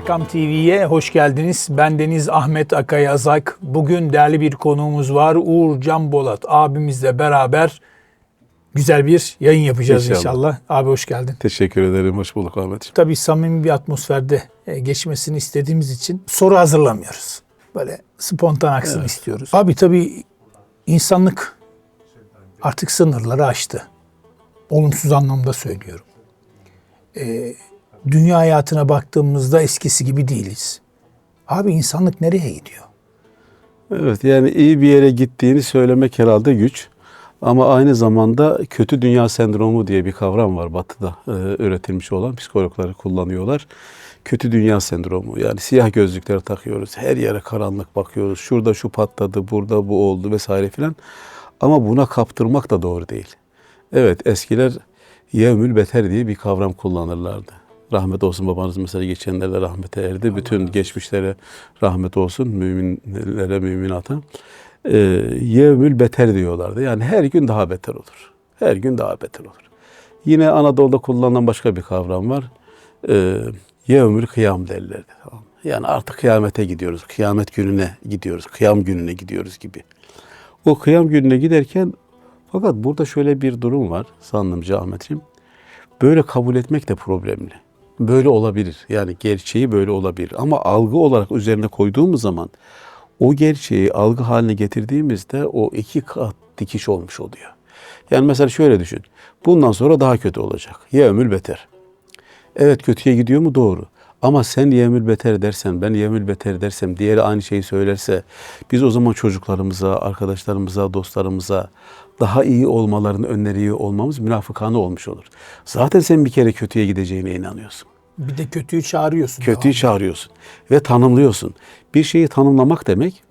Erkam TV'ye hoş geldiniz. Ben Deniz Ahmet Akay Azak. Bugün değerli bir konuğumuz var. Uğur Can Bolat abimizle beraber güzel bir yayın yapacağız inşallah. İnşallah. Abi hoş geldin. Teşekkür ederim. Hoş bulduk Ahmetciğim. Tabii samimi bir atmosferde e, geçmesini istediğimiz için soru hazırlamıyoruz. Böyle spontan aksın istiyoruz. Abi tabii insanlık artık sınırları aştı. Olumsuz anlamda söylüyorum. Ee, dünya hayatına baktığımızda eskisi gibi değiliz. Abi insanlık nereye gidiyor? Evet yani iyi bir yere gittiğini söylemek herhalde güç. Ama aynı zamanda kötü dünya sendromu diye bir kavram var batıda e, üretilmiş olan psikologları kullanıyorlar. Kötü dünya sendromu yani siyah gözlükleri takıyoruz. Her yere karanlık bakıyoruz. Şurada şu patladı, burada bu oldu vesaire filan. Ama buna kaptırmak da doğru değil. Evet eskiler yevmül beter diye bir kavram kullanırlardı. Rahmet olsun babanız mesela geçenlerde rahmete erdi. Bütün geçmişlere rahmet olsun müminlere, müminata. Ee, yevmül beter diyorlardı. Yani her gün daha beter olur. Her gün daha beter olur. Yine Anadolu'da kullanılan başka bir kavram var. Ee, yevmül kıyam derlerdi. Tamam. Yani artık kıyamete gidiyoruz. Kıyamet gününe gidiyoruz. Kıyam gününe gidiyoruz gibi. O kıyam gününe giderken fakat burada şöyle bir durum var zannımca Ahmetciğim. Böyle kabul etmek de problemli. Böyle olabilir. Yani gerçeği böyle olabilir. Ama algı olarak üzerine koyduğumuz zaman o gerçeği algı haline getirdiğimizde o iki kat dikiş olmuş oluyor. Yani mesela şöyle düşün. Bundan sonra daha kötü olacak. Yevmül beter. Evet kötüye gidiyor mu? Doğru. Ama sen yemül beter dersen, ben yemül beter dersem, diğeri aynı şeyi söylerse, biz o zaman çocuklarımıza, arkadaşlarımıza, dostlarımıza daha iyi olmalarını öneriyor olmamız münafıkane olmuş olur. Zaten sen bir kere kötüye gideceğine inanıyorsun. Bir de kötüyü çağırıyorsun. Kötüyü çağırıyorsun ve tanımlıyorsun. Bir şeyi tanımlamak demek,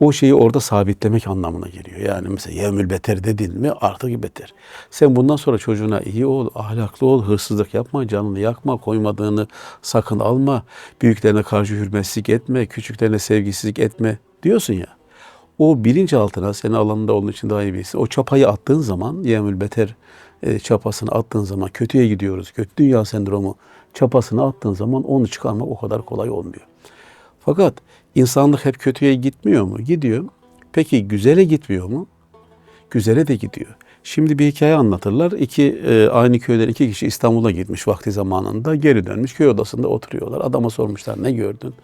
o şeyi orada sabitlemek anlamına geliyor. Yani mesela yevmül beter dedin mi artık beter. Sen bundan sonra çocuğuna iyi ol, ahlaklı ol, hırsızlık yapma, canını yakma, koymadığını sakın alma, büyüklerine karşı hürmetsizlik etme, küçüklerine sevgisizlik etme diyorsun ya. O bilinçaltına senin alanında olduğun için daha iyi bilirsin. O çapayı attığın zaman yevmül beter e, çapasını attığın zaman kötüye gidiyoruz. Kötü dünya sendromu çapasını attığın zaman onu çıkarmak o kadar kolay olmuyor. Fakat insanlık hep kötüye gitmiyor mu? Gidiyor. Peki güzele gitmiyor mu? Güzele de gidiyor. Şimdi bir hikaye anlatırlar. İki e, aynı köyden iki kişi İstanbul'a gitmiş vakti zamanında. Geri dönmüş köy odasında oturuyorlar. Adama sormuşlar ne gördün?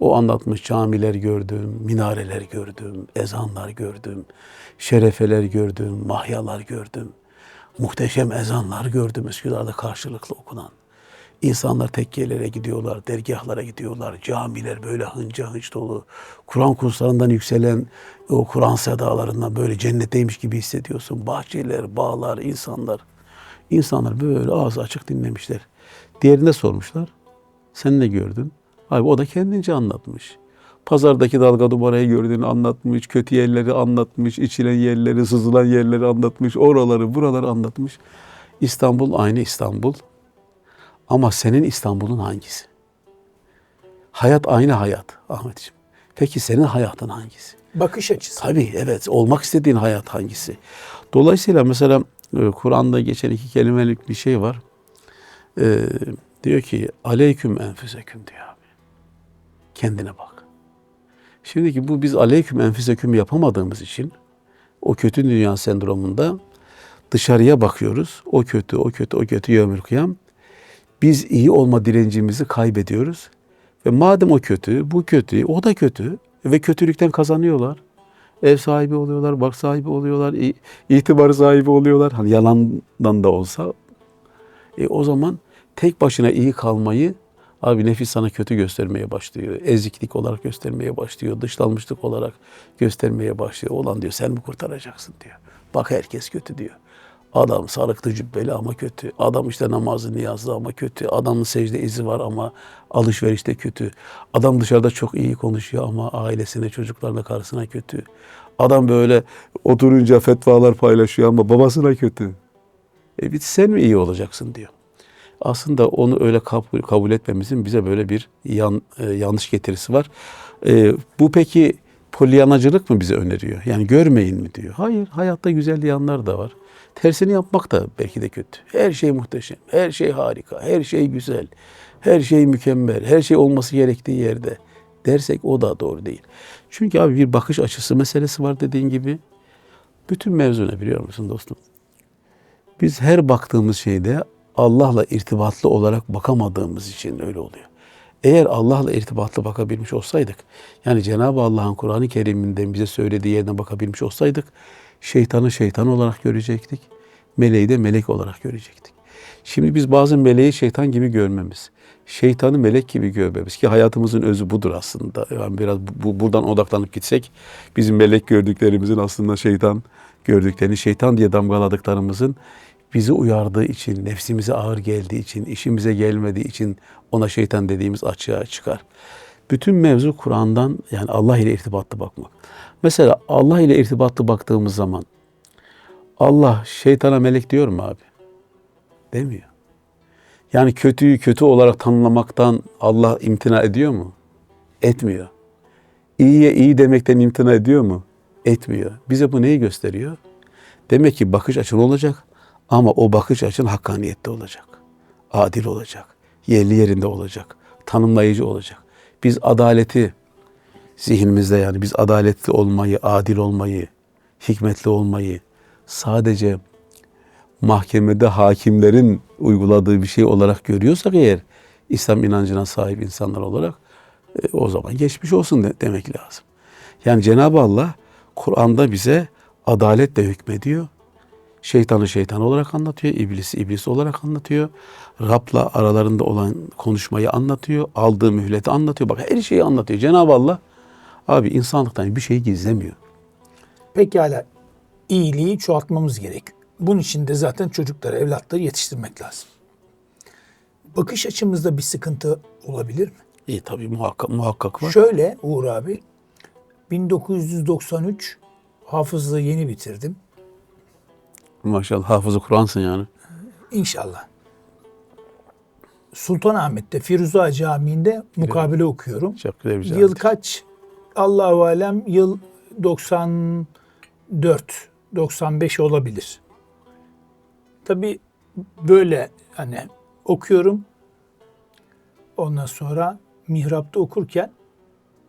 O anlatmış camiler gördüm, minareler gördüm, ezanlar gördüm, şerefeler gördüm, mahyalar gördüm. Muhteşem ezanlar gördüm Üsküdar'da karşılıklı okunan. İnsanlar tekkiyelere gidiyorlar, dergahlara gidiyorlar. Camiler böyle hınca hınç dolu. Kur'an kurslarından yükselen o Kur'an sedalarından böyle cennetteymiş gibi hissediyorsun. Bahçeler, bağlar, insanlar. İnsanlar böyle ağzı açık dinlemişler. Diğerine sormuşlar. Sen ne gördün? Abi o da kendince anlatmış. Pazardaki dalga numarayı gördüğünü anlatmış, kötü yerleri anlatmış, içilen yerleri, sızılan yerleri anlatmış, oraları, buraları anlatmış. İstanbul aynı İstanbul. Ama senin İstanbul'un hangisi? Hayat aynı hayat Ahmetciğim. Peki senin hayatın hangisi? Bakış açısı. Tabii evet olmak istediğin hayat hangisi? Dolayısıyla mesela e, Kur'an'da geçen iki kelimelik bir şey var. Ee, diyor ki aleyküm enfüseküm diyor abi. Kendine bak. Şimdiki bu biz aleyküm enfüseküm yapamadığımız için o kötü dünya sendromunda dışarıya bakıyoruz. O kötü, o kötü, o kötü yevmül kıyam. Biz iyi olma direncimizi kaybediyoruz. Ve madem o kötü, bu kötü, o da kötü ve kötülükten kazanıyorlar. Ev sahibi oluyorlar, bak sahibi oluyorlar, itibar sahibi oluyorlar. Hani yalandan da olsa. E o zaman tek başına iyi kalmayı abi nefis sana kötü göstermeye başlıyor. Eziklik olarak göstermeye başlıyor. Dışlanmışlık olarak göstermeye başlıyor. Olan diyor sen mi kurtaracaksın diyor. Bak herkes kötü diyor. Adam sarıklı cübbeli ama kötü. Adam işte namazı niyazlı ama kötü. Adamın secde izi var ama alışverişte kötü. Adam dışarıda çok iyi konuşuyor ama ailesine, çocuklarına, karısına kötü. Adam böyle oturunca fetvalar paylaşıyor ama babasına kötü. E bir sen mi iyi olacaksın diyor. Aslında onu öyle kabul, kabul etmemizin bize böyle bir yan, e, yanlış getirisi var. E, bu peki polyanacılık mı bize öneriyor? Yani görmeyin mi diyor. Hayır, hayatta güzel yanlar da var. Tersini yapmak da belki de kötü. Her şey muhteşem, her şey harika, her şey güzel. Her şey mükemmel, her şey olması gerektiği yerde dersek o da doğru değil. Çünkü abi bir bakış açısı meselesi var dediğin gibi. Bütün mevzu ne biliyor musun dostum? Biz her baktığımız şeyde Allah'la irtibatlı olarak bakamadığımız için öyle oluyor. Eğer Allah'la irtibatlı bakabilmiş olsaydık, yani Cenab-ı Allah'ın Kur'an-ı Kerim'inden bize söylediği yerine bakabilmiş olsaydık, şeytanı şeytan olarak görecektik, meleği de melek olarak görecektik. Şimdi biz bazı meleği şeytan gibi görmemiz, şeytanı melek gibi görmemiz ki hayatımızın özü budur aslında. Yani biraz bu, buradan odaklanıp gitsek, bizim melek gördüklerimizin aslında şeytan gördüklerini, şeytan diye damgaladıklarımızın bizi uyardığı için, nefsimize ağır geldiği için, işimize gelmediği için ona şeytan dediğimiz açığa çıkar. Bütün mevzu Kur'an'dan yani Allah ile irtibatlı bakmak. Mesela Allah ile irtibatlı baktığımız zaman Allah şeytana melek diyor mu abi? Demiyor. Yani kötüyü kötü olarak tanımlamaktan Allah imtina ediyor mu? Etmiyor. İyiye iyi demekten imtina ediyor mu? Etmiyor. Bize bu neyi gösteriyor? Demek ki bakış açın olacak ama o bakış açın hakkaniyette olacak. Adil olacak. Yerli yerinde olacak. Tanımlayıcı olacak. Biz adaleti zihnimizde yani biz adaletli olmayı, adil olmayı, hikmetli olmayı sadece mahkemede hakimlerin uyguladığı bir şey olarak görüyorsak eğer İslam inancına sahip insanlar olarak e, o zaman geçmiş olsun de- demek lazım. Yani Cenab-ı Allah Kur'an'da bize adaletle hükmediyor. Şeytanı şeytan olarak anlatıyor, iblisi iblis olarak anlatıyor. Rab'la aralarında olan konuşmayı anlatıyor, aldığı mühleti anlatıyor. Bak her şeyi anlatıyor. Cenab-ı Allah abi insanlıktan bir şey gizlemiyor. Pekala iyiliği çoğaltmamız gerek. Bunun için de zaten çocukları, evlatları yetiştirmek lazım. Bakış açımızda bir sıkıntı olabilir mi? İyi tabii muhakkak muhakkak var. Şöyle Uğur abi, 1993 hafızlığı yeni bitirdim. Maşallah hafızı Kur'ansın yani. İnşallah. Sultanahmet'te Firuza Camii'nde mukabele okuyorum. Çok güzel bir Yıl kaç? Allahu alem yıl 94 95 olabilir. Tabi böyle hani okuyorum. Ondan sonra mihrapta okurken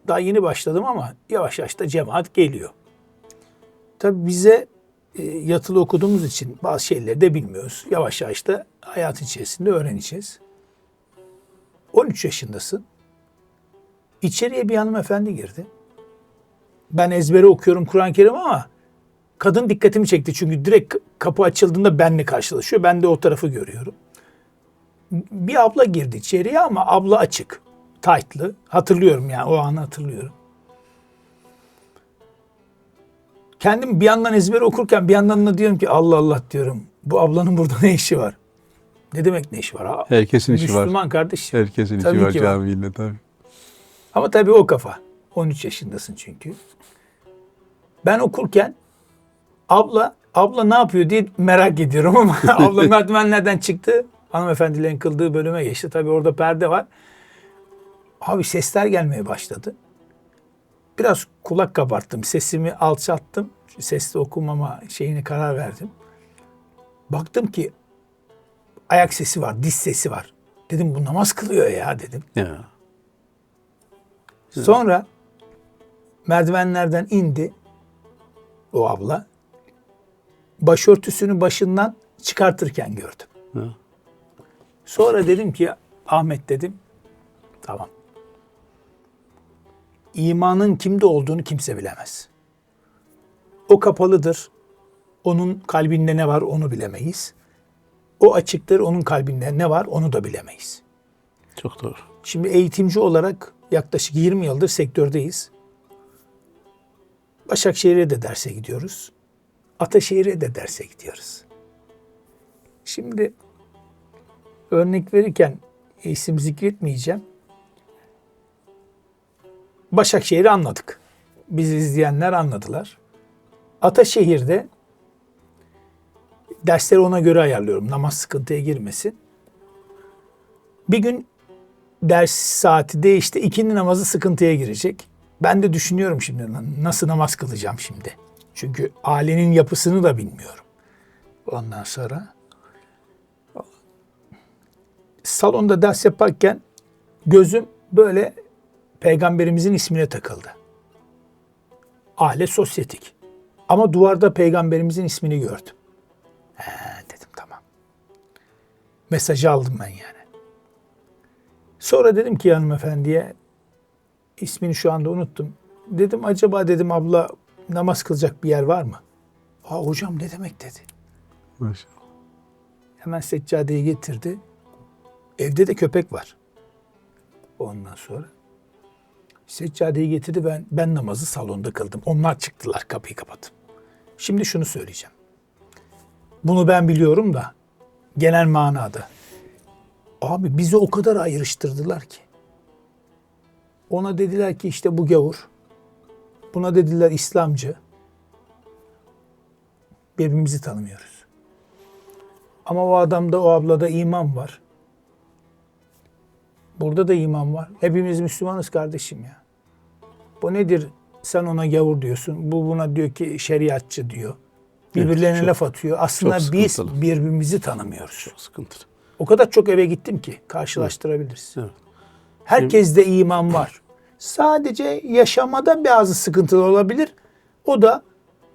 daha yeni başladım ama yavaş yavaş da cemaat geliyor. Tabi bize e, yatılı okuduğumuz için bazı şeyleri de bilmiyoruz. Yavaş yavaş da hayat içerisinde öğreneceğiz. 13 yaşındasın. İçeriye bir hanımefendi girdi. Ben ezbere okuyorum Kur'an-ı Kerim ama kadın dikkatimi çekti. Çünkü direkt kapı açıldığında benle karşılaşıyor. Ben de o tarafı görüyorum. Bir abla girdi içeriye ama abla açık. Tight'lı. Hatırlıyorum yani o anı hatırlıyorum. Kendim bir yandan ezbere okurken bir yandan da diyorum ki Allah Allah diyorum. Bu ablanın burada ne işi var? Ne demek ne işi var? Herkesin işi var. Müslüman kardeşim. Herkesin Tabii işi var var. camiyle tabii. Ama tabii o kafa. 13 yaşındasın çünkü. Ben okurken abla abla ne yapıyor diye merak ediyorum ama abla merdivenlerden çıktı. Hanımefendilerin kıldığı bölüme geçti. Tabii orada perde var. Abi sesler gelmeye başladı. Biraz kulak kabarttım. Sesimi alçalttım. Sesli okumama şeyine karar verdim. Baktım ki ayak sesi var, diz sesi var. Dedim bu namaz kılıyor ya dedim. Ya. Sonra merdivenlerden indi o abla. Başörtüsünü başından çıkartırken gördüm. Ha. Sonra dedim ki Ahmet dedim tamam. İmanın kimde olduğunu kimse bilemez. O kapalıdır. Onun kalbinde ne var onu bilemeyiz. O açıktır. Onun kalbinde ne var onu da bilemeyiz. Çok doğru. Şimdi eğitimci olarak yaklaşık 20 yıldır sektördeyiz. Başakşehir'e de derse gidiyoruz. Ataşehir'e de derse gidiyoruz. Şimdi örnek verirken isim zikretmeyeceğim. Başakşehir'i anladık. Bizi izleyenler anladılar. Ataşehir'de dersleri ona göre ayarlıyorum. Namaz sıkıntıya girmesin. Bir gün ders saati değişti. İkindi namazı sıkıntıya girecek. Ben de düşünüyorum şimdi nasıl namaz kılacağım şimdi. Çünkü ailenin yapısını da bilmiyorum. Ondan sonra salonda ders yaparken gözüm böyle peygamberimizin ismine takıldı. Aile sosyetik. Ama duvarda peygamberimizin ismini gördüm. He dedim tamam. Mesajı aldım ben yani. Sonra dedim ki hanımefendiye ismini şu anda unuttum. Dedim acaba dedim abla namaz kılacak bir yer var mı? Aa hocam ne demek dedi. Maşallah. Hemen seccadeyi getirdi. Evde de köpek var. Ondan sonra seccadeyi getirdi ben ben namazı salonda kıldım. Onlar çıktılar kapıyı kapatıp. Şimdi şunu söyleyeceğim. Bunu ben biliyorum da genel manada. Abi bizi o kadar ayrıştırdılar ki. Ona dediler ki işte bu gavur. Buna dediler İslamcı. Birbirimizi tanımıyoruz. Ama o adamda o ablada iman var. Burada da iman var. Hepimiz Müslümanız kardeşim ya. Bu nedir? Sen ona gavur diyorsun. Bu buna diyor ki şeriatçı diyor. Birbirlerine çok- laf atıyor. Aslında biz birbirimizi tanımıyoruz. Çok sıkıntılı. O kadar çok eve gittim ki karşılaştırabiliriz. Evet. Herkeste iman var. Sadece yaşamada bazı sıkıntılar olabilir. O da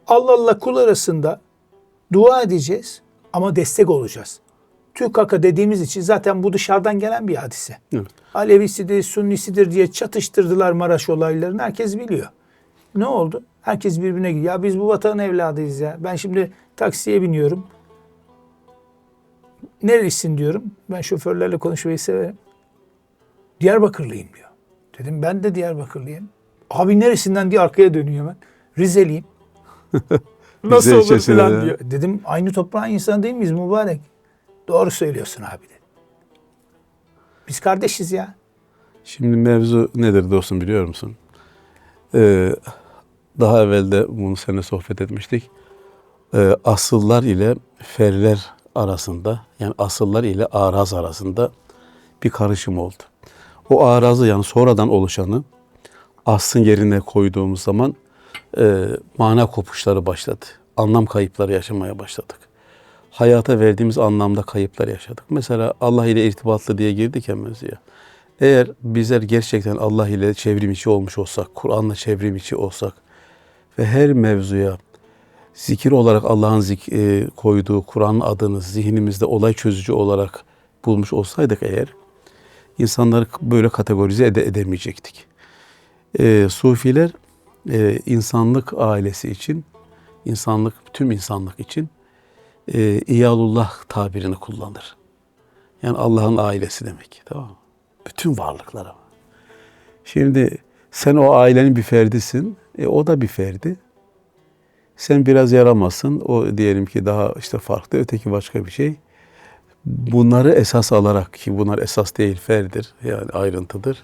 Allah'la kul arasında dua edeceğiz ama destek olacağız. TÜKAK'a dediğimiz için zaten bu dışarıdan gelen bir hadise. Evet. Alevisidir, Sunnisidir diye çatıştırdılar Maraş olaylarını. Herkes biliyor. Ne oldu? Herkes birbirine gidiyor. Ya biz bu vatanın evladıyız ya. Ben şimdi taksiye biniyorum. Nerelisin diyorum. Ben şoförlerle konuşmayı severim. Diyarbakırlıyım diyor. Dedim ben de Diyarbakırlıyım. Abi neresinden diye arkaya dönüyor hemen. Rizeliyim. Nasıl olur içerisinde falan ya. diyor. Dedim aynı toprağın insanı değil miyiz mübarek? Doğru söylüyorsun abi dedi. Biz kardeşiz ya. Şimdi mevzu nedir dostum biliyor musun? Ee, daha evvel de bunu seninle sohbet etmiştik. Ee, asıllar ile ferler arasında yani asıllar ile araz arasında bir karışım oldu. O arazı yani sonradan oluşanı aslın yerine koyduğumuz zaman e, mana kopuşları başladı. Anlam kayıpları yaşamaya başladık. Hayata verdiğimiz anlamda kayıplar yaşadık. Mesela Allah ile irtibatlı diye girdik ya mevzuya. Eğer bizler gerçekten Allah ile çevrim içi olmuş olsak, Kur'an'la çevrim içi olsak ve her mevzuya zikir olarak Allah'ın zik- e, koyduğu Kur'an adını zihnimizde olay çözücü olarak bulmuş olsaydık eğer, insanları böyle kategorize ede- edemeyecektik. E, Sufiler e, insanlık ailesi için, insanlık tüm insanlık için e, İyalullah tabirini kullanır. Yani Allah'ın ailesi demek. Tamam? Bütün varlıklara. Şimdi sen o ailenin bir ferdisin. E, o da bir ferdi. Sen biraz yaramazsın. O diyelim ki daha işte farklı. Öteki başka bir şey. Bunları esas alarak ki bunlar esas değil ferdir. Yani ayrıntıdır.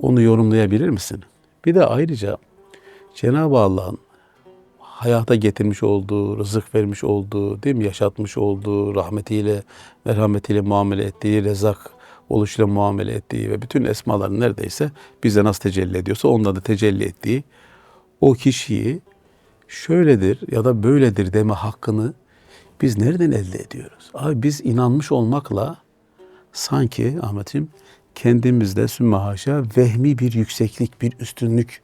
Onu yorumlayabilir misin? Bir de ayrıca Cenab-ı Allah'ın hayata getirmiş olduğu, rızık vermiş olduğu, değil mi? Yaşatmış olduğu, rahmetiyle, merhametiyle muamele ettiği, rezak oluşuyla muamele ettiği ve bütün esmaların neredeyse bize nasıl tecelli ediyorsa onda da tecelli ettiği o kişiyi şöyledir ya da böyledir deme hakkını biz nereden elde ediyoruz? Abi biz inanmış olmakla sanki Ahmet'im kendimizde sümme haşa vehmi bir yükseklik, bir üstünlük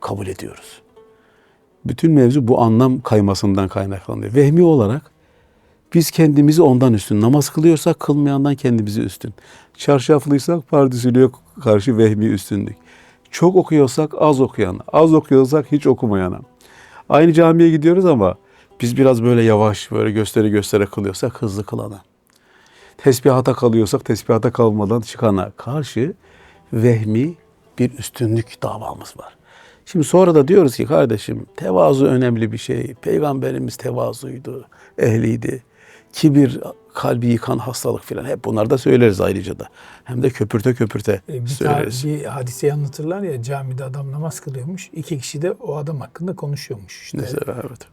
kabul ediyoruz. Bütün mevzu bu anlam kaymasından kaynaklanıyor. Vehmi olarak biz kendimizi ondan üstün. Namaz kılıyorsak kılmayandan kendimizi üstün. Çarşaflıysak pardüsülüye karşı vehmi üstünlük. Çok okuyorsak az okuyana, az okuyorsak hiç okumayana. Aynı camiye gidiyoruz ama biz biraz böyle yavaş, böyle gösteri göstere kılıyorsak hızlı kılana. Tesbihata kalıyorsak tesbihata kalmadan çıkana karşı vehmi bir üstünlük davamız var. Şimdi sonra da diyoruz ki kardeşim tevazu önemli bir şey. Peygamberimiz tevazuydu, ehliydi. Kibir kalbi yıkan hastalık filan hep bunları da söyleriz ayrıca da. Hem de köpürte köpürte E, bir, söyleriz. bir hadiseyi anlatırlar ya camide adam namaz kılıyormuş. iki kişi de o adam hakkında konuşuyormuş. İşte Mesela evet.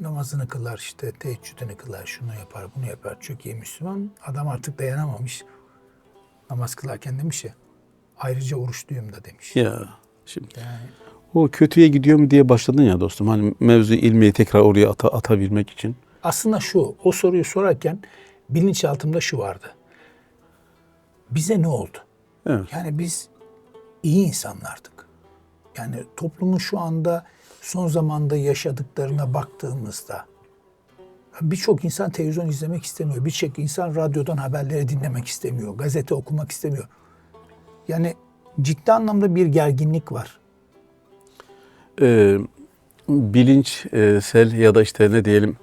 namazını kılar işte teheccüdünü kılar şunu yapar bunu yapar çok iyi Müslüman. Adam artık dayanamamış. Namaz kılarken demiş ya ayrıca oruçluyum da demiş. Ya şimdi Yani o kötüye gidiyor mu diye başladın ya dostum. Hani mevzu ilmiyi tekrar oraya ata- atabilmek için. Aslında şu o soruyu sorarken bilinçaltımda şu vardı. bize ne oldu? Evet. Yani biz iyi insanlardık. Yani toplumun şu anda son zamanda yaşadıklarına baktığımızda birçok insan televizyon izlemek istemiyor. Birçok insan radyodan haberleri dinlemek istemiyor. Gazete okumak istemiyor. Yani ciddi anlamda bir gerginlik var. Ee, bilinçsel ya da işte ne diyelim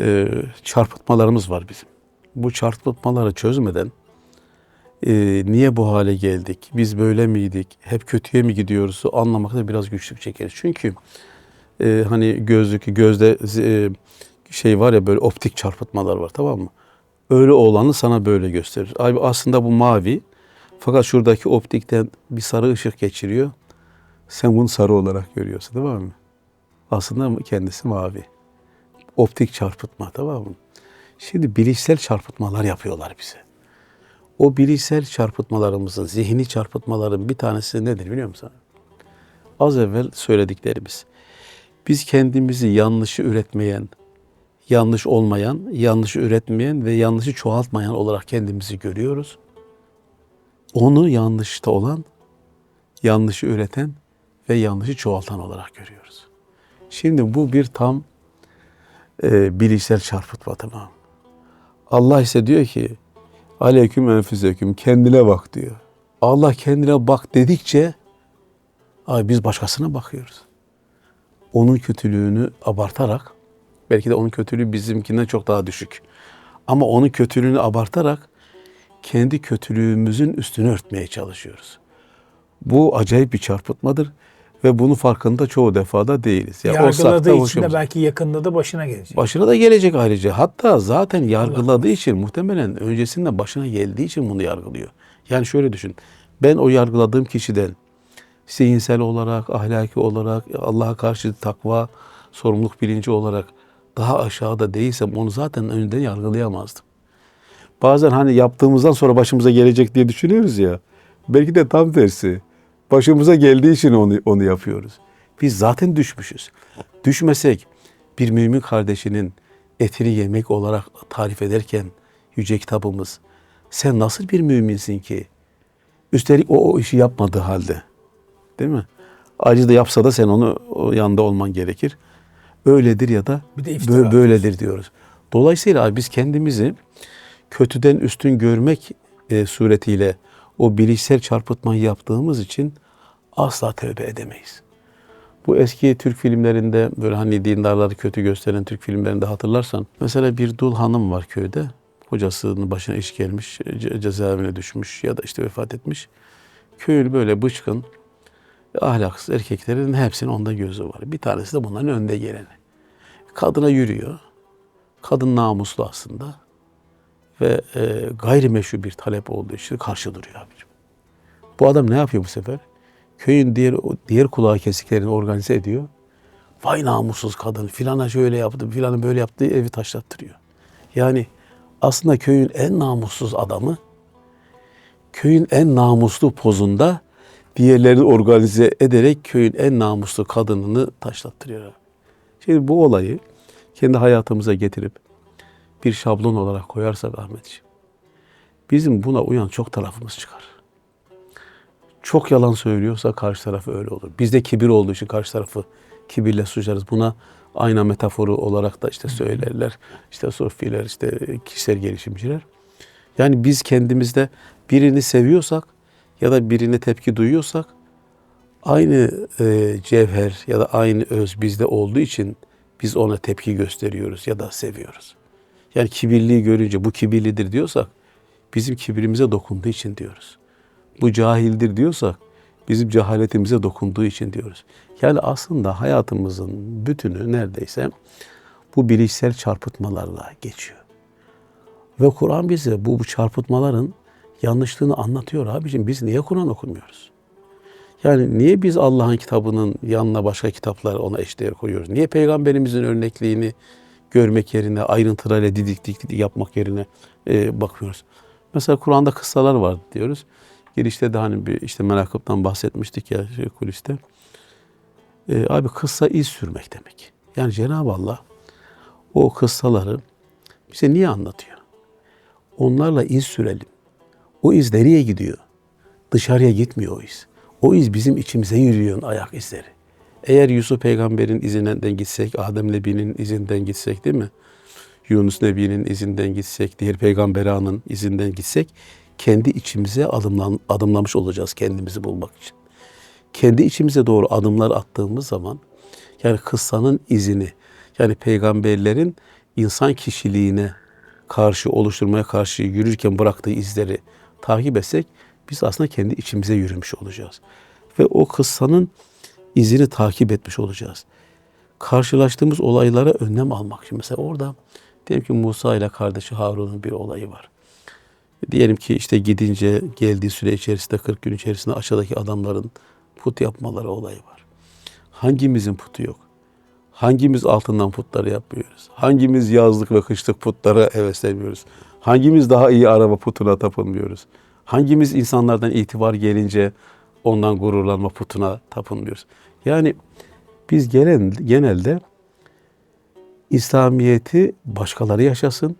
e, çarpıtmalarımız var bizim. Bu çarpıtmaları çözmeden e, niye bu hale geldik, biz böyle miydik, hep kötüye mi gidiyoruz anlamakta biraz güçlük çekeriz. Çünkü e, hani gözlük, gözde e, şey var ya böyle optik çarpıtmalar var tamam mı? Öyle olanı sana böyle gösterir. Abi aslında bu mavi fakat şuradaki optikten bir sarı ışık geçiriyor. Sen bunu sarı olarak görüyorsun tamam mı? Aslında kendisi mavi. Optik çarpıtma tamam mı? Şimdi bilişsel çarpıtmalar yapıyorlar bize. O bilişsel çarpıtmalarımızın, zihni çarpıtmaların bir tanesi nedir biliyor musun? Az evvel söylediklerimiz. Biz kendimizi yanlışı üretmeyen, yanlış olmayan, yanlışı üretmeyen ve yanlışı çoğaltmayan olarak kendimizi görüyoruz. Onu yanlışta olan, yanlışı üreten ve yanlışı çoğaltan olarak görüyoruz. Şimdi bu bir tam e, bilişsel çarpıtma tamam. Allah ise diyor ki aleyküm enfüseküm kendine bak diyor. Allah kendine bak dedikçe ay biz başkasına bakıyoruz. Onun kötülüğünü abartarak belki de onun kötülüğü bizimkinden çok daha düşük. Ama onun kötülüğünü abartarak kendi kötülüğümüzün üstünü örtmeye çalışıyoruz. Bu acayip bir çarpıtmadır ve bunun farkında çoğu defada değiliz. Ya olsak da Yargıladığı için de belki yakında da başına gelecek. Başına da gelecek ayrıca. Hatta zaten yargıladığı için muhtemelen öncesinde başına geldiği için bunu yargılıyor. Yani şöyle düşün. Ben o yargıladığım kişiden zihinsel olarak, ahlaki olarak, Allah'a karşı takva, sorumluluk bilinci olarak daha aşağıda değilsem onu zaten önden yargılayamazdım. Bazen hani yaptığımızdan sonra başımıza gelecek diye düşünüyoruz ya. Belki de tam tersi. Başımıza geldiği için onu, onu yapıyoruz. Biz zaten düşmüşüz. Düşmesek bir mümin kardeşinin etini yemek olarak tarif ederken yüce kitabımız sen nasıl bir müminsin ki? Üstelik o, o işi yapmadığı halde. Değil mi? Acı da yapsa da sen onu o yanında olman gerekir. Öyledir ya da de bö- böyledir diyoruz. Dolayısıyla abi biz kendimizi kötüden üstün görmek e, suretiyle o bilişsel çarpıtmayı yaptığımız için asla tövbe edemeyiz. Bu eski Türk filmlerinde böyle hani dindarları kötü gösteren Türk filmlerinde hatırlarsan mesela bir dul hanım var köyde. Kocasının başına iş gelmiş, ce- cezaevine düşmüş ya da işte vefat etmiş. Köyün böyle bıçkın, ahlaksız erkeklerin hepsinin onda gözü var. Bir tanesi de bunların önde geleni. Kadına yürüyor. Kadın namuslu aslında. Ve e, gayrimeşru bir talep olduğu için karşı duruyor abicim. Bu adam ne yapıyor bu sefer? Köyün diğer diğer kulağı kesiklerini organize ediyor. Vay namussuz kadın filana şöyle yaptı, filanı böyle yaptı evi taşlattırıyor. Yani aslında köyün en namussuz adamı köyün en namuslu pozunda diğerlerini organize ederek köyün en namuslu kadınını taşlattırıyor. Şimdi bu olayı kendi hayatımıza getirip bir şablon olarak koyarsak Ahmetciğim, bizim buna uyan çok tarafımız çıkar. Çok yalan söylüyorsa karşı tarafı öyle olur. Bizde kibir olduğu için karşı tarafı kibirle suçlarız. Buna ayna metaforu olarak da işte söylerler. İşte sofiler, işte kişisel gelişimciler. Yani biz kendimizde birini seviyorsak ya da birine tepki duyuyorsak aynı e, cevher ya da aynı öz bizde olduğu için biz ona tepki gösteriyoruz ya da seviyoruz. Yani kibirliği görünce bu kibirlidir diyorsak bizim kibrimize dokunduğu için diyoruz. Bu cahildir diyorsak bizim cehaletimize dokunduğu için diyoruz. Yani aslında hayatımızın bütünü neredeyse bu bilişsel çarpıtmalarla geçiyor. Ve Kur'an bize bu, bu çarpıtmaların yanlışlığını anlatıyor abicim. Biz niye Kur'an okumuyoruz? Yani niye biz Allah'ın kitabının yanına başka kitaplar ona eşdeğer koyuyoruz? Niye peygamberimizin örnekliğini görmek yerine ayrıntılarıyla didik didik yapmak yerine e, bakıyoruz? Mesela Kur'an'da kıssalar var diyoruz. Girişte de hani bir işte menakıptan bahsetmiştik ya şey, kuliste. E, abi kıssa iz sürmek demek. Yani Cenab-ı Allah o kıssaları bize niye anlatıyor? Onlarla iz sürelim. O iz nereye gidiyor? Dışarıya gitmiyor o iz. O iz bizim içimize yürüyen ayak izleri. Eğer Yusuf peygamberin izinden gitsek, Adem Nebi'nin izinden gitsek değil mi? Yunus Nebi'nin izinden gitsek, diğer peygamberanın izinden gitsek kendi içimize adımlan, adımlamış olacağız kendimizi bulmak için. Kendi içimize doğru adımlar attığımız zaman yani kıssanın izini yani peygamberlerin insan kişiliğine karşı oluşturmaya karşı yürürken bıraktığı izleri takip etsek biz aslında kendi içimize yürümüş olacağız. Ve o kıssanın izini takip etmiş olacağız. Karşılaştığımız olaylara önlem almak. Şimdi mesela orada diyelim ki Musa ile kardeşi Harun'un bir olayı var. Diyelim ki işte gidince geldiği süre içerisinde 40 gün içerisinde aşağıdaki adamların put yapmaları olayı var. Hangimizin putu yok? Hangimiz altından putları yapmıyoruz? Hangimiz yazlık ve kışlık putlara hevesleniyoruz? Hangimiz daha iyi araba putuna tapınmıyoruz? Hangimiz insanlardan itibar gelince ondan gururlanma putuna tapınmıyoruz? Yani biz gelen, genelde İslamiyet'i başkaları yaşasın,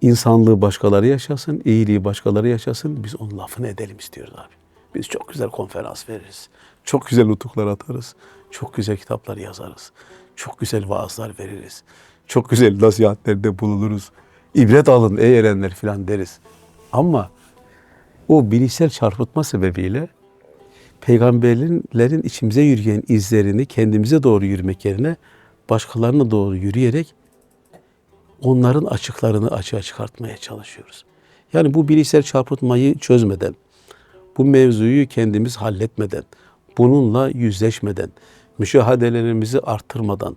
insanlığı başkaları yaşasın, iyiliği başkaları yaşasın. Biz onun lafını edelim istiyoruz abi. Biz çok güzel konferans veririz. Çok güzel nutuklar atarız. Çok güzel kitaplar yazarız. Çok güzel vaazlar veririz. Çok güzel nasihatlerde bulunuruz. İbret alın ey erenler filan deriz. Ama o bilişsel çarpıtma sebebiyle peygamberlerin içimize yürüyen izlerini kendimize doğru yürümek yerine başkalarına doğru yürüyerek onların açıklarını açığa çıkartmaya çalışıyoruz. Yani bu bilişsel çarpıtmayı çözmeden, bu mevzuyu kendimiz halletmeden, bununla yüzleşmeden, müşahadelerimizi arttırmadan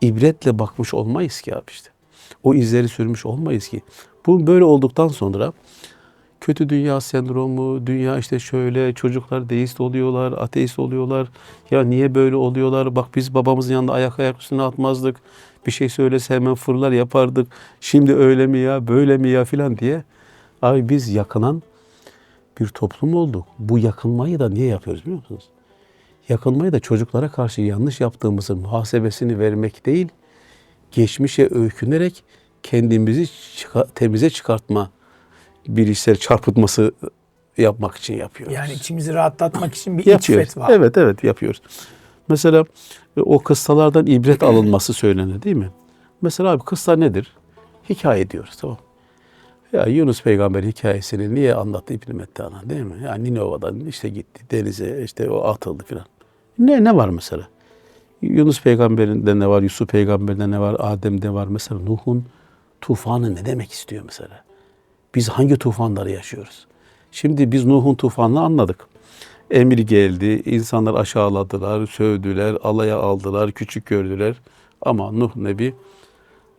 ibretle bakmış olmayız ki abi işte. O izleri sürmüş olmayız ki. Bu böyle olduktan sonra kötü dünya sendromu, dünya işte şöyle çocuklar deist oluyorlar, ateist oluyorlar. Ya niye böyle oluyorlar? Bak biz babamızın yanında ayak ayak üstüne atmazdık. Bir şey söylese hemen fırlar yapardık. Şimdi öyle mi ya, böyle mi ya filan diye. Abi biz yakınan bir toplum olduk. Bu yakınmayı da niye yapıyoruz biliyor musunuz? Yakınmayı da çocuklara karşı yanlış yaptığımızın muhasebesini vermek değil, geçmişe öykünerek kendimizi çıka- temize çıkartma bilişsel çarpıtması yapmak için yapıyoruz. Yani içimizi rahatlatmak için bir iç yapıyoruz. fetva. Evet evet yapıyoruz. Mesela e, o kıssalardan ibret alınması söylenir değil mi? Mesela abi kıssa nedir? Hikaye diyoruz tamam. Ya Yunus peygamber hikayesini niye anlattı İbn Mettana değil mi? Yani Ninova'dan işte gitti denize işte o atıldı filan. Ne ne var mesela? Yunus peygamberinde ne var? Yusuf peygamberinde ne var? Adem'de var. Mesela Nuh'un tufanı ne demek istiyor mesela? Biz hangi tufanları yaşıyoruz? Şimdi biz Nuh'un tufanını anladık. Emir geldi, insanlar aşağıladılar, sövdüler, alaya aldılar, küçük gördüler. Ama Nuh Nebi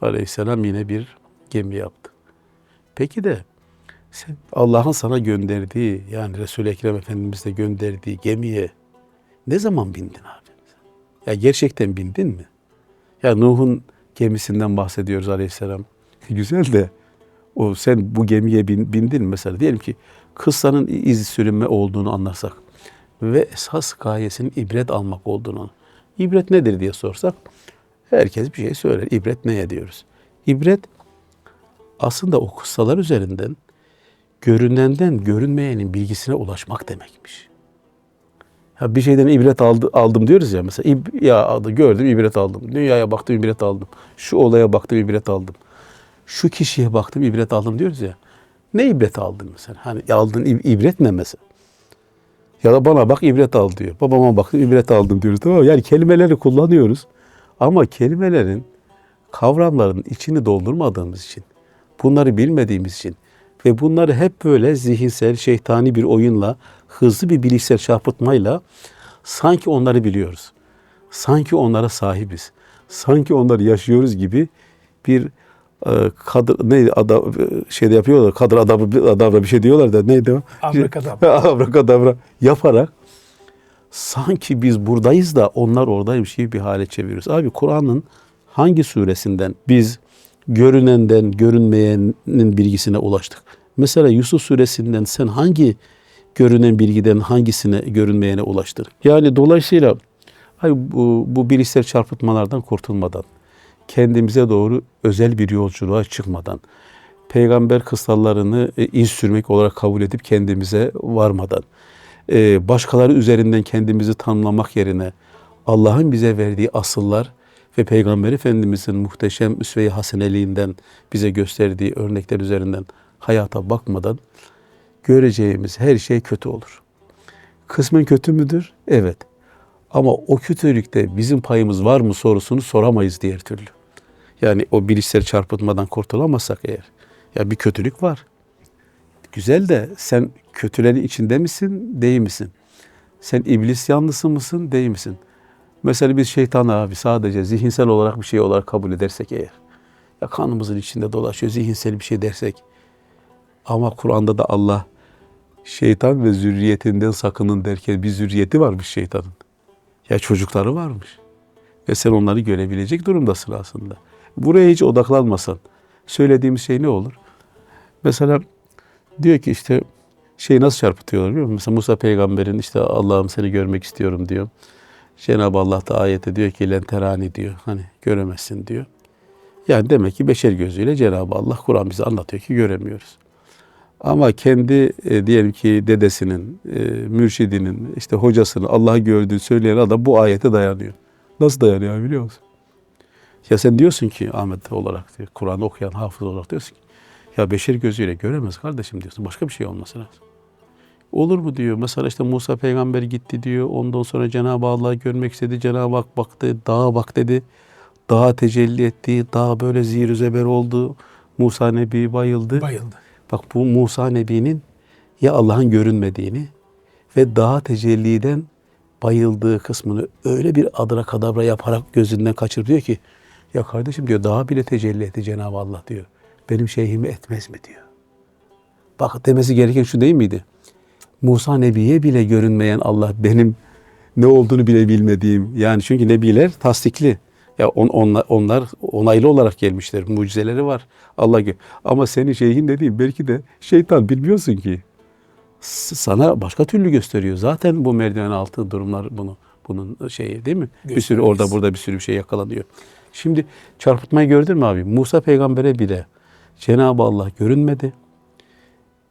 Aleyhisselam yine bir gemi yaptı. Peki de sen Allah'ın sana gönderdiği yani Resul-i Ekrem Efendimiz de gönderdiği gemiye ne zaman bindin abi? Ya gerçekten bindin mi? Ya Nuh'un gemisinden bahsediyoruz Aleyhisselam. Güzel de o sen bu gemiye bin, bindin mesela diyelim ki kıssanın iz sürünme olduğunu anlarsak ve esas gayesinin ibret almak olduğunu. İbret nedir diye sorsak herkes bir şey söyler. İbret neye diyoruz? İbret aslında o kıssalar üzerinden görünenden görünmeyenin bilgisine ulaşmak demekmiş. Ya bir şeyden ibret aldı, aldım diyoruz ya mesela ya gördüm ibret aldım. Dünyaya baktım ibret aldım. Şu olaya baktım ibret aldım. Şu kişiye baktım ibret aldım diyoruz ya. Ne ibret aldın mesela? Hani aldığın ib- ibret ne mesela? Ya da bana bak ibret al diyor. Babama baktım ibret aldım diyoruz tamam? Yani kelimeleri kullanıyoruz. Ama kelimelerin, kavramların içini doldurmadığımız için, bunları bilmediğimiz için ve bunları hep böyle zihinsel, şeytani bir oyunla, hızlı bir bilişsel çarpıtmayla sanki onları biliyoruz. Sanki onlara sahibiz. Sanki onları yaşıyoruz gibi bir kadr neydi ada, şeyde yapıyorlar kadr adabı adabra bir şey diyorlar da neydi o? Abrakadabra. Abrakadabra yaparak sanki biz buradayız da onlar oradaymış gibi bir hale çeviriyoruz. Abi Kur'an'ın hangi suresinden biz görünenden görünmeyenin bilgisine ulaştık? Mesela Yusuf suresinden sen hangi görünen bilgiden hangisine görünmeyene ulaştın? Yani dolayısıyla ay bu, bu bilişsel çarpıtmalardan kurtulmadan, kendimize doğru özel bir yolculuğa çıkmadan, peygamber kıssallarını e, iz sürmek olarak kabul edip kendimize varmadan, e, başkaları üzerinden kendimizi tanımlamak yerine Allah'ın bize verdiği asıllar ve Peygamber Efendimizin muhteşem üsve-i haseneliğinden bize gösterdiği örnekler üzerinden hayata bakmadan göreceğimiz her şey kötü olur. Kısmen kötü müdür? Evet. Ama o kötülükte bizim payımız var mı sorusunu soramayız diğer türlü. Yani o bilişsel çarpıtmadan kurtulamazsak eğer. Ya bir kötülük var. Güzel de sen kötülerin içinde misin, değil misin? Sen iblis yanlısı mısın, değil misin? Mesela biz şeytanı abi sadece zihinsel olarak bir şey olarak kabul edersek eğer. Ya kanımızın içinde dolaşıyor, zihinsel bir şey dersek. Ama Kur'an'da da Allah şeytan ve zürriyetinden sakının derken bir zürriyeti varmış şeytanın. Ya çocukları varmış. Ve sen onları görebilecek durumdasın aslında. Buraya hiç odaklanmasan söylediğimiz şey ne olur? Mesela diyor ki işte şey nasıl çarpıtıyorlar biliyor musun? Mesela Musa peygamberin işte Allah'ım seni görmek istiyorum diyor. Cenab-ı Allah da ayette diyor ki lenterani diyor. Hani göremezsin diyor. Yani demek ki beşer gözüyle Cenab-ı Allah Kur'an bize anlatıyor ki göremiyoruz. Ama kendi e, diyelim ki dedesinin, e, mürşidinin, işte hocasının Allah'ı gördüğü söyleyen adam bu ayete dayanıyor. Nasıl dayanıyor biliyor musun? Ya sen diyorsun ki Ahmet olarak, diyor, Kur'an okuyan hafız olarak diyorsun ki ya beşer gözüyle göremez kardeşim diyorsun. Başka bir şey olması lazım. Olur mu diyor. Mesela işte Musa peygamber gitti diyor. Ondan sonra Cenab-ı Allah'ı görmek istedi. Cenab-ı Hak baktı. Dağa bak dedi. Dağa tecelli etti. Dağ böyle zihir zeber oldu. Musa Nebi bayıldı. Bayıldı. Bak bu Musa Nebi'nin ya Allah'ın görünmediğini ve dağa tecelliden bayıldığı kısmını öyle bir adra kadabra yaparak gözünden kaçırıp diyor ki ya kardeşim diyor dağa bile tecelli etti Cenab-ı Allah diyor. Benim şeyhimi etmez mi diyor. Bak demesi gereken şu değil miydi? Musa Nebi'ye bile görünmeyen Allah benim ne olduğunu bile bilmediğim. Yani çünkü Nebiler tasdikli. Ya on, onlar, onlar onaylı olarak gelmişler. Mucizeleri var. Allah gö- Ama senin şeyhin de değil. Belki de şeytan bilmiyorsun ki. Sana başka türlü gösteriyor. Zaten bu merdiven altı durumlar bunu bunun şeyi değil mi? Bir sürü orada burada bir sürü bir şey yakalanıyor. Şimdi çarpıtmayı gördün mü abi? Musa peygambere bile Cenab-ı Allah görünmedi.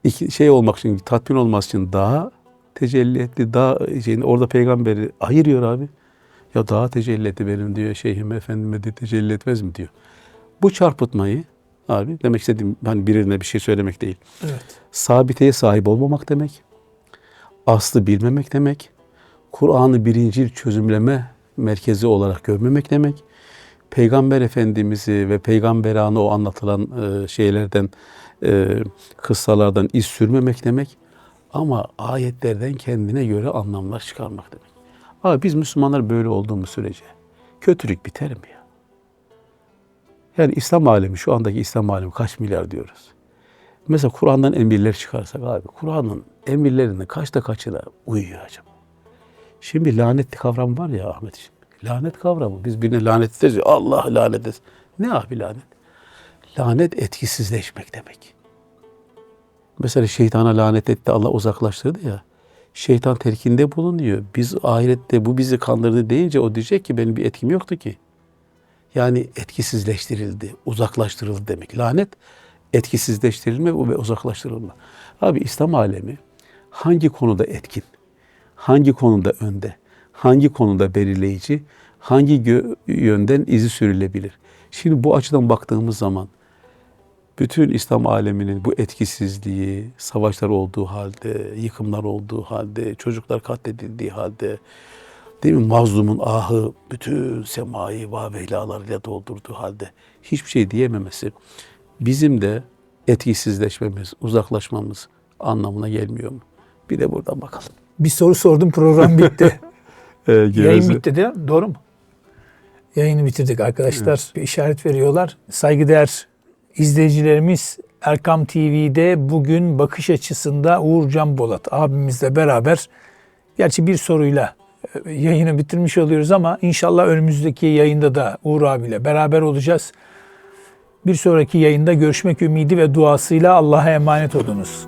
İki, şey olmak için, tatmin olması için daha tecelli etti. Daha şeyini, orada peygamberi ayırıyor abi. Ya daha tecelli etti benim diyor. Şeyhim efendime de tecelli etmez mi diyor. Bu çarpıtmayı abi demek istediğim hani birine bir şey söylemek değil. Evet. Sabiteye sahip olmamak demek. Aslı bilmemek demek. Kur'an'ı birinci çözümleme merkezi olarak görmemek demek. Peygamber Efendimiz'i ve peygamberanı o anlatılan e, şeylerden, e, kıssalardan iz sürmemek demek. Ama ayetlerden kendine göre anlamlar çıkarmak demek. Abi biz Müslümanlar böyle olduğumuz sürece kötülük biter mi ya? Yani İslam alemi, şu andaki İslam alemi kaç milyar diyoruz. Mesela Kur'an'dan emirler çıkarsak abi, Kur'an'ın emirlerinin kaçta kaçına uyuyor acaba? Şimdi lanetli kavram var ya Ahmetciğim. Lanet kavramı. Biz birine lanet ederiz ya, Allah lanet etsin. Ne abi lanet? Lanet etkisizleşmek demek. Mesela şeytana lanet etti, Allah uzaklaştırdı ya. Şeytan terkinde bulunuyor. Biz ahirette bu bizi kandırdı deyince o diyecek ki benim bir etkim yoktu ki. Yani etkisizleştirildi, uzaklaştırıldı demek. Lanet etkisizleştirilme ve uzaklaştırılma. Abi İslam alemi hangi konuda etkin, hangi konuda önde, hangi konuda belirleyici, hangi yönden izi sürülebilir? Şimdi bu açıdan baktığımız zaman bütün İslam aleminin bu etkisizliği, savaşlar olduğu halde, yıkımlar olduğu halde, çocuklar katledildiği halde, değil mi? Mazlumun ahı bütün semayı vaveylalarıyla doldurduğu halde hiçbir şey diyememesi bizim de etkisizleşmemiz, uzaklaşmamız anlamına gelmiyor mu? Bir de buradan bakalım. Bir soru sordum program bitti. Ee, Yayın bitti de doğru mu? Yayını bitirdik arkadaşlar. Bir işaret veriyorlar. Saygıdeğer izleyicilerimiz Erkam TV'de bugün bakış açısında Uğurcan Bolat abimizle beraber gerçi bir soruyla e, yayını bitirmiş oluyoruz ama inşallah önümüzdeki yayında da Uğur abiyle beraber olacağız. Bir sonraki yayında görüşmek ümidi ve duasıyla Allah'a emanet olunuz.